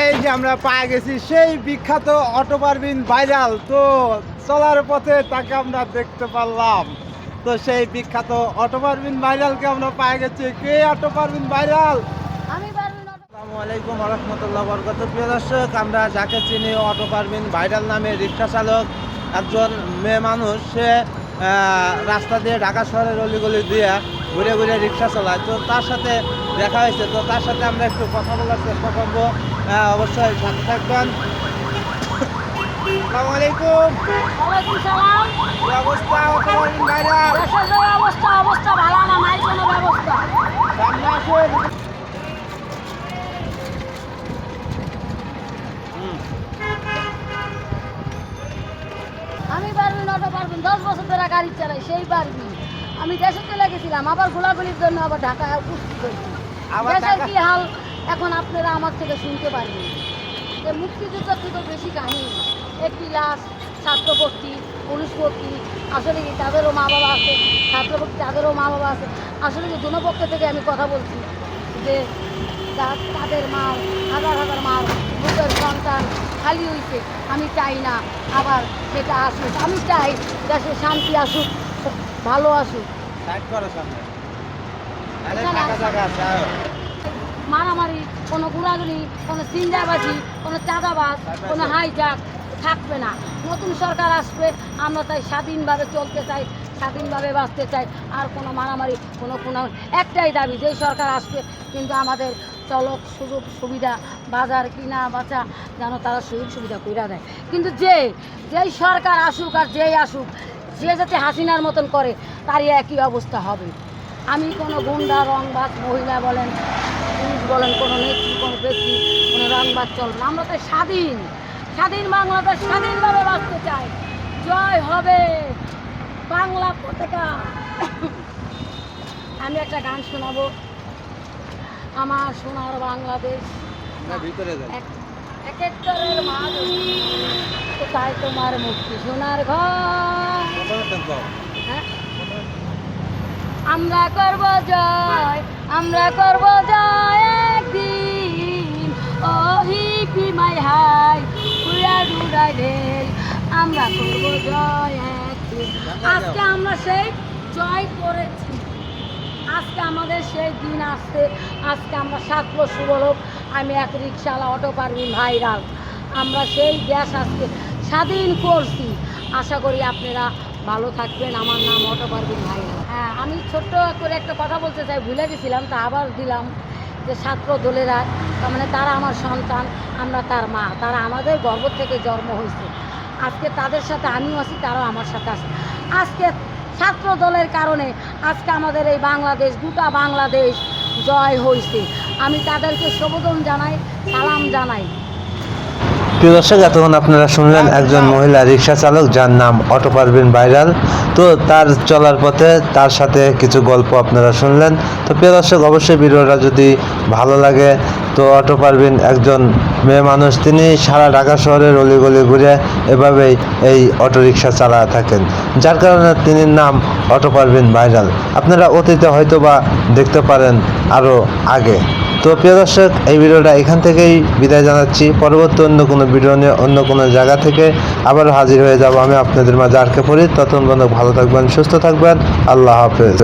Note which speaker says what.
Speaker 1: এই যে আমরা পায়ে গেছি সেই বিখ্যাত অটো পারবিন ভাইরাল। তো চলার পথে তাকে আমরা দেখতে পারলাম। তো সেই বিখ্যাত অটো পারবিন ভাইরালকে আমরা পায়ে গেছি। কে অটো পারবিন ভাইরাল রহমতুল্লাহ বরকত প্রিয় দর্শক আমরা যাকে চিনি অটো পারবিন ভাইরাল নামে রিক্সা চালক একজন মেয়ে মানুষ সে রাস্তা দিয়ে ঢাকা শহরের অলিগলি দিয়ে ঘুরে ঘুরে রিক্সা চালায়। তো তার সাথে দেখা হয়েছে তো তার সাথে আমরা একটু কথা বলার চেষ্টা করব। অবশ্যই সাথে থাকবেন। আসসালামু আলাইকুম।
Speaker 2: ওয়ালাইকুম সালাম।
Speaker 1: কি অবস্থা
Speaker 2: ভালো না নাই কোনো ব্যবস্থা
Speaker 1: সামনে আসুন হুম
Speaker 2: আমি পারবি না ওটা পারবি দশ বছর ধরে গাড়ি চালাই সেই পারবি আমি দেশে চলে গেছিলাম আবার গোলাগুলির জন্য আবার ঢাকায় উপস্থিত হয়েছি। দেশের কি হাল? এখন আপনারা আমার থেকে শুনতে পারবেন। যে মুক্তিযুদ্ধের থেকে বেশি কাহিনী। একটি লাশ ছাত্রভর্তি পুলিশ ভর্তি আসলে কি তাদেরও মা বাবা আছে? ছাত্রভর্তি তাদেরও মা বাবা আছে? আসলে কি দুনো পক্ষ থেকে আমি কথা বলছি যে তাদের মা হাজার হাজার মা বুকের সন্তান খালি হয়েছে আমি চাই না আবার সেটা আসুক। আমি চাই দেশে শান্তি আসুক ভালো আসুক। মারামারি কোনো গুড়াগুড়ি কোনো চিন্তাবাজি কোনো চাঁদাবাজ কোনো হাইজাক থাকবে না। নতুন সরকার আসবে, আমরা তাই স্বাধীনভাবে চলতে চাই, স্বাধীনভাবে বাঁচতে চাই, আর কোনো মারামারি, কোনো কোনো একটাই দাবি, যেই সরকার আসবে, কিন্তু আমাদের চলক সুযোগ সুবিধা, বাজার কিনা বাঁচা যেন তারা সুযোগ সুবিধা করে দেয়। কিন্তু যে, যেই সরকার আসুক আর যেই আসুক, যে যাতে হাসিনার মতন করে, তারই একই অবস্থা হবে। আমি কোনো গুন্ডা, রংবাজ, মহিলা বলেন, পুরুষ বলেন, কোনো নেত্রী, কোনো ব্যক্তি, কোনো রংবাজ চলবে আমরা তো স্বাধীন। স্বাধীন বাংলাদেশ স্বাধীনভাবে বাঁচতে চাই। জয় হবে বাংলা পতাকা। আমি একটা গান শোনাবো। আমার সোনার বাংলাদেশ। এক মা কোথায় তোমার মুক্তি সোনার ঘর। হ্যাঁ? আমরা করব জয় আমরা করব জয়। ডুড়াই আমরা করব জয় আজকে আমরা সেই জয় করেছি। আজকে আমাদের সেই দিন আসছে। আজকে আমরা ছাত্র সুবলভ আমি এক রিক্সাওয়ালা অটো পারবিন ভাইরাল। আমরা সেই গ্যাস আজকে স্বাধীন করছি। আশা করি আপনারা ভালো থাকবেন। আমার নাম অটো পারবিন ভাইরাল। হ্যাঁ আমি ছোট্ট করে একটা কথা বলতে চাই, ভুলে গেছিলাম, তা আবার দিলাম। যে ছাত্র দলেরা, তার মানে তারা আমার সন্তান, আমরা তার মা, তারা আমাদের গর্ব থেকে জন্ম হয়েছে। আজকে তাদের সাথে আমিও আছি, তারাও আমার সাথে আছে। আজকে ছাত্র দলের কারণে আজকে আমাদের এই বাংলাদেশ দুটা বাংলাদেশ জয় হয়েছে। আমি তাদেরকে সম্বোধন জানাই, সালাম জানাই।
Speaker 3: প্রিয় দর্শক, এতক্ষণ আপনারা শুনলেন একজন মহিলা রিক্সা চালক যার নাম অটো পারভিন ভাইরাল। তো তার চলার পথে তার সাথে কিছু গল্প আপনারা শুনলেন। তো প্রিয় দর্শক, অবশ্যই ভিডিওটা যদি ভালো লাগে, তো অটো পারভিন একজন মেয়ে মানুষ, তিনি সারা ঢাকা শহরের অলিগলি ঘুরে এভাবেই এই অটো রিক্সা চালা থাকেন। যার কারণে তিনি নাম অটো পারভিন ভাইরাল। আপনারা অতীতে হয়তো বা দেখতে পারেন আরও আগে। তো প্রিয় দর্শক, এই ভিডিওটা এখান থেকেই বিদায় জানাচ্ছি। পরবর্তী অন্য কোনো ভিডিও নিয়ে অন্য কোনো জায়গা থেকে আবার হাজির হয়ে যাব আমি আপনাদের মাঝে আটকে পড়ি। ততক্ষণ বন্ধু ভালো থাকবেন, সুস্থ থাকবেন। আল্লাহ হাফেজ।